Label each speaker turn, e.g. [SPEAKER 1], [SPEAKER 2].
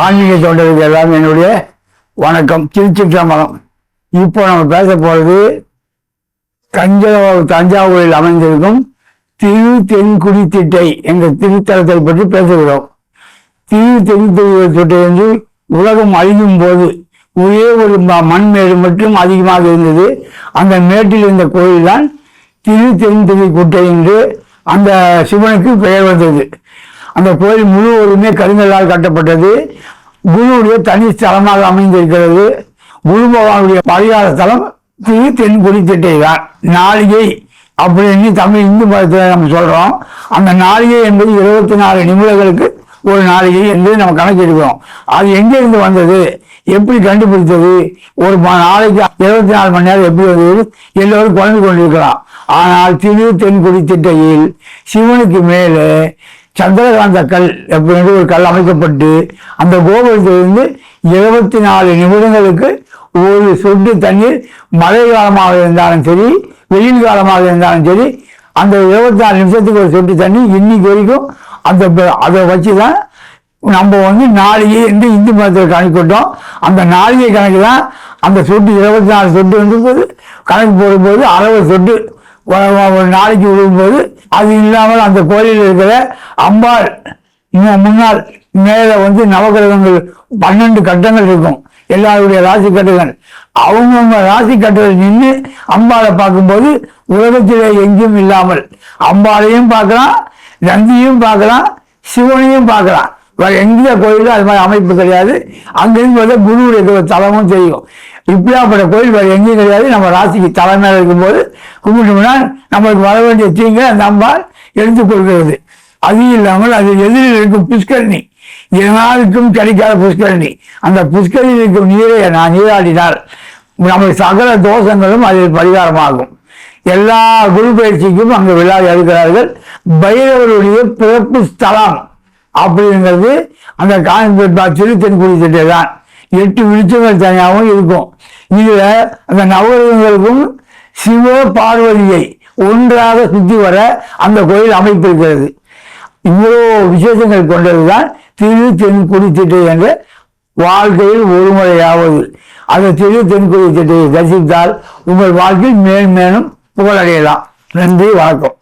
[SPEAKER 1] ஆன்மீக தொண்டர்கள் எல்லாம் என்னுடைய வணக்கம். திருச்சிற்றம்பலம் இப்போ நம்ம பேச போறது தஞ்சாவூர் தஞ்சாவூரில் அமைந்திருக்கும் திரு தென்குடி திட்டை என்ற திருத்தலத்தை பற்றி பேசுகிறோம். திரு தென்குடி திட்டை என்று உலகம் அழியும் போது ஒரே ஒரு ம- மண்மேடு மட்டும் அதிகமாக இருந்தது. அந்த மேட்டில் இருந்த கோயில் தான் திரு தென்குடி குட்டை என்று அந்த சிவனுக்கு பெயர் வந்தது. அந்த கோயில் முழுவதுமே கருங்கல்லால் கட்டப்பட்டது. குருவுடைய தனி ஸ்தலமாக அமைந்திருக்கிறது. குரு பகவானுடைய பரிகார ஸ்தலம் திரு தென்குடி திட்டை தான் நாளிகை அப்படின்னு தமிழ் இந்து மதத்தில் நம்ம சொல்றோம். அந்த நாளிகை என்பது இருபத்தி நாலு நிமிடங்களுக்கு ஒரு நாளிகை என்று நம்ம கணக்கெடுக்கிறோம் அது எங்கிருந்து வந்தது? எப்படி கண்டுபிடித்தது? ஒரு நாளைக்கு இருபத்தி நாலு மணி நேரம் எப்படி வந்தது? எல்லோரும் குழந்தை கொண்டிருக்கலாம். ஆனால் திரு தென்குடி திட்டையில் சிவனுக்கு மேலே சந்திரகாந்த கல் அப்படின்னு ஒரு கல் அமைக்கப்பட்டு அந்த கோபுரத்திலிருந்து இருபத்தி நாலு நிமிடங்களுக்கு ஒரு சொட்டு தண்ணீர் மழை காலமாக இருந்தாலும் சரி வெயில் காலமாக இருந்தாலும் சரி அந்த இருபத்தி நாலு நிமிஷத்துக்கு ஒரு சொட்டு தண்ணி இன்னைக்கு வரைக்கும் அந்த அதை வச்சு தான் நம்ம வந்து நாளிகை என்று இந்து மதத்தில் கணக்கிட்டோம். அந்த நாளிகை கணக்கு தான் அந்த சொட்டு இருபத்தி நாலு சொட்டு வந்து கணக்கு போடும்போது அறுபது சொட்டு ஒரு நாளைக்கு விழும்போது அது இல்லாமல் அந்த கோயிலில் இருக்கிற அம்பாள் இன்னும் முன்னால் மேலே வந்து நவகிரகங்கள் பன்னெண்டு கட்டங்கள் இருக்கும். எல்லாருடைய ராசி கட்டுகள். அவங்கவுங்க ராசி கட்டுகள் நின்று அம்பாளை பார்க்கும்போது உலகத்திலே எங்கேயும் இல்லாமல் அம்பாளையும் பார்க்கலாம் நந்தியும் பார்க்கலாம் சிவனையும் பார்க்கலாம். வேற எந்த கோயிலும் அது மாதிரி அமைப்பு கிடையாது. அங்கிருந்து பார்த்தா குருவுடைய தலமும் தெரியும். இப்படியாப்பட்ட கோயில் வேற எங்கேயும் கிடையாது. நம்ம ராசிக்கு தலைமையில் இருக்கும்போது கும்பிட்டோம்னா நம்மளுக்கு வர வேண்டிய தீங்கை அந்த அம்பாள் எடுத்து கொடுக்கிறது அது இல்லாமல் அது எதிரில் இருக்கும் புஷ்கரணி. எதனாலுக்கும் கிடைக்காத புஷ்கரணி. அந்த புஷ்கரணியில் இருக்கும் நீரை நான் நீராடினால் நமக்கு சகல தோஷங்களும் அதில் பரிகாரமாகும். எல்லா குரு பயிற்சிக்கும் அங்கு விழா எடுக்கிறார்கள். பைரவருடைய பிறப்பு ஸ்தலம். அப்படிங்கிறது அந்த காஞ்சிபுரம் திரு தென்குடி திட்டை தான் எட்டு விருச்சங்கள் தனியாகவும் இருக்கும். இதில் அந்த நவகிரகங்களுக்கும் சிவ பார்வதியை ஒன்றாக சுற்றி வர அந்த கோயில் அமைப்பிருக்கிறது இவ்வளோ விசேஷங்கள் கொண்டதுதான் திரு தென்குடி திட்டை என்ற வாழ்க்கையில் ஒரு முறையாவது அந்த திரு தென்குடி திட்டத்தை தரிசித்தால் உங்கள் வாழ்க்கையில் மேன்மேலும் புகழடையலாம். நன்றி வணக்கம்.